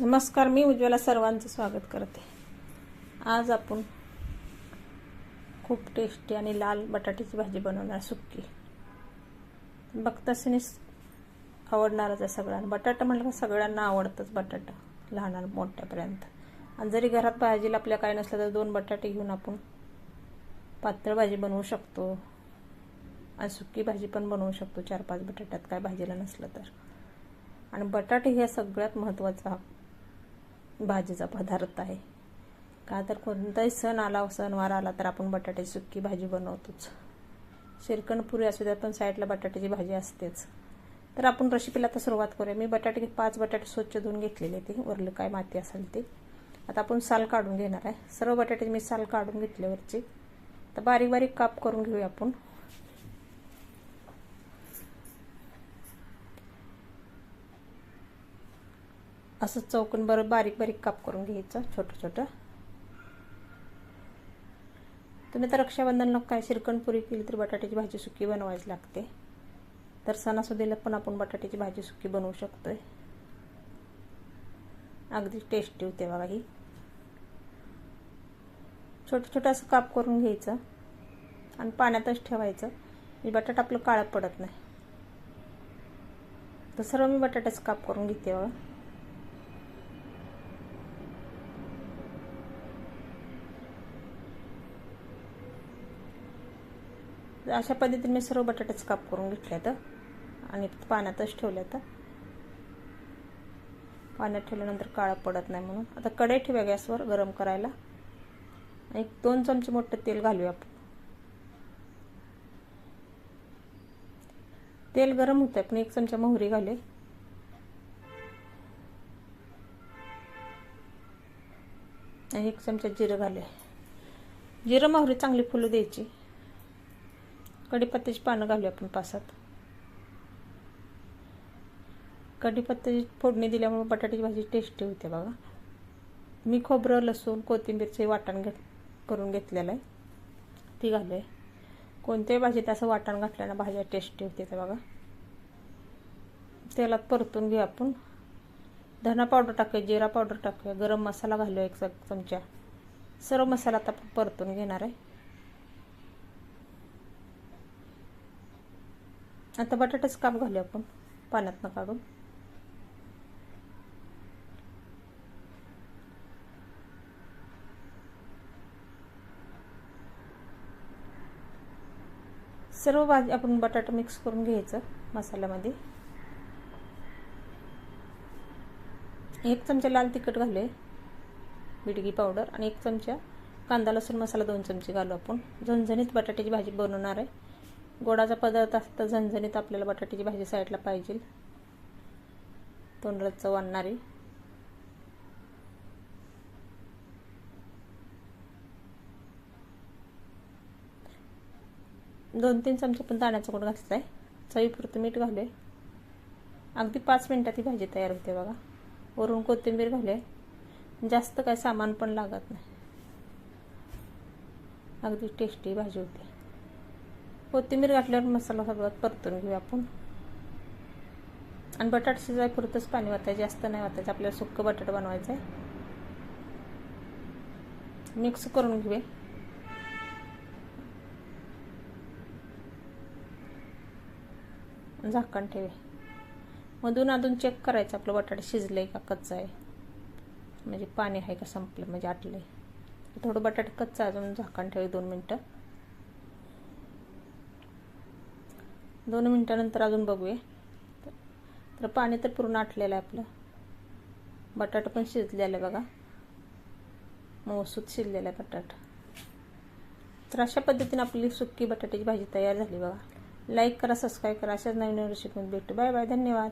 नमस्कार मी उज्ज्वला सर्वांचं स्वागत करते. आज आपण खूप टेस्टी आणि लाल बटाट्याची भाजी बनवणार सुक्की. बघतासनीच आवडणारच आहे सगळ्यांना. बटाटा म्हटलं का सगळ्यांना आवडतंच बटाटा लहान मोठ्यापर्यंत. आणि जरी घरात भाजीला आपल्या काय नसलं तर दोन बटाटे घेऊन आपण पातळ भाजी बनवू शकतो. आणि सुक्की भाजी पण बनवू शकतो चार पाच बटाट्यात काय भाजीला नसलं तर. आणि बटाटे हे सगळ्यात महत्त्वाचा भाजीचा पदार्थ आहे. का तर कोणताही सण आला सणवार आला तर आपण बटाट्याची सुक्की भाजी बनवतोच. शिरकणपुरी असू द्या पण साईडला बटाट्याची भाजी असतेच. तर आपण रेसिपीला आता सुरुवात करूया. मी बटाटे पाच बटाटे स्वच्छ धुवून घेतलेले ते वरलं काय माती असेल ते. आता आपण साल काढून घेणार आहे. सर्व बटाट्याची मी साल काढून घेतल्यावरची. तर बारीक बारीक काप करून घेऊया आपण. असं चौकून बरं बारीक बारीक काप करून घ्यायचं छोटं छोटं. तुम्ही तर रक्षाबंधनला काय शिरकणपुरी केली तर बटाट्याची भाजी सुकी बनवायची लागते. तर सणासुदीला पण आपण बटाट्याची भाजी सुकी बनवू शकतोय. अगदी टेस्टी होते बघा ही. छोटं छोटं असं काप करून घ्यायचं आणि पाण्यातच ठेवायचं. म्हणजे बटाटा आपलं काळं पडत नाही. तर सर्व मी बटाट्याचं काप करून घेते बघा. अशा पद्धतीने मी सर्व बटाट्याचं काप करून घेतल्यात आणि पाण्यातच ठेवल्यात पाण्यात ठेवल्यानंतर काळा पडत नाही म्हणून. आता कढई ठेवा गॅसवर गरम करायला. एक दोन चमचे मोठं तेल घालूया आपण. तेल गरम होतं पण एक चमचा मोहरी घाले आणि एक चमचा जिरं घाले जिरं मोहरी चांगली फुलं द्यायची. कढीपत्त्याची पानं घालूया आपण पासात. कढीपत्त्याची फोडणी दिल्यामुळे बटाट्याची भाजी टेस्टी होते बघा. मी खोबरं लसूण कोथिंबीरचे वाटण घे करून घेतलेलं आहे. ती घालू आहे कोणत्याही भाजीत असं वाटण घातल्यानं भाज्या टेस्टी होते ते बघा. तेलात परतून घेऊ आपण. धना पावडर टाकूया जिरा पावडर टाकूया गरम मसाला घालूया एक चमचा. सर्व मसाला आता परतून घेणार आहे. आता बटाट्याच काप घालू आपण. पाण्यातनं काढून. सर्व भाजी आपण बटाटा मिक्स करून घ्यायचं मसाल्यामध्ये. एक चमचा लाल तिखट घालूया. बिडगी पावडर आणि एक चमचा कांदा लसूण मसाला दोन चमचे घालू आपण. झणझणीत बटाट्याची भाजी बनवणार आहे. गोडाचा पदार्थ असता झणझणीत आपल्याला बटाट्याची भाजी साईडला पाहिजे. तोंडला चव आणणारी. दोन तीन चमचे पण दाण्याचा गोड घातला आहे चवीपुरतं मीठ घालूया. अगदी पाच मिनटात ही भाजी तयार होते बघा. वरून कोथिंबीर घालूया. जास्त काय सामान पण लागत नाही. अगदी टेस्टी भाजी होते. कोथिंबीर घातल्यावर मसाला सगळ्यात परतून घेऊ आपण. आणि बटाट शिजाय पुरतंच पाणी वाटायचं जास्त नाही वाटायचं आपल्याला सुक्कं बटाट बनवायचं आहे. मिक्स करून घेऊया. झाकण ठेवे मधून अधून चेक करायचं आपलं बटाटे शिजलं आहे का कच्चं आहे. म्हणजे पाणी आहे का संपलं म्हणजे आटलं आहे थोडं बटाट कच्चं अजून झाकण ठेवे दोन मिनटं. दोन मिनटानंतर अजून बघूया. तर पाणी तर पूर्ण आटलेलं आहे आपलं. बटाटा पण शिजलेला आहे बघा. मऊसूत शिजलेला आहे बटाटा. तर अशा पद्धतीने आपली सुक्की बटाट्याची भाजी तयार झाली बघा. लाईक करा सबस्क्राईब करा. अशाच नवीन नवीन रेसिपीमध्ये भेटू. बाय बाय धन्यवाद.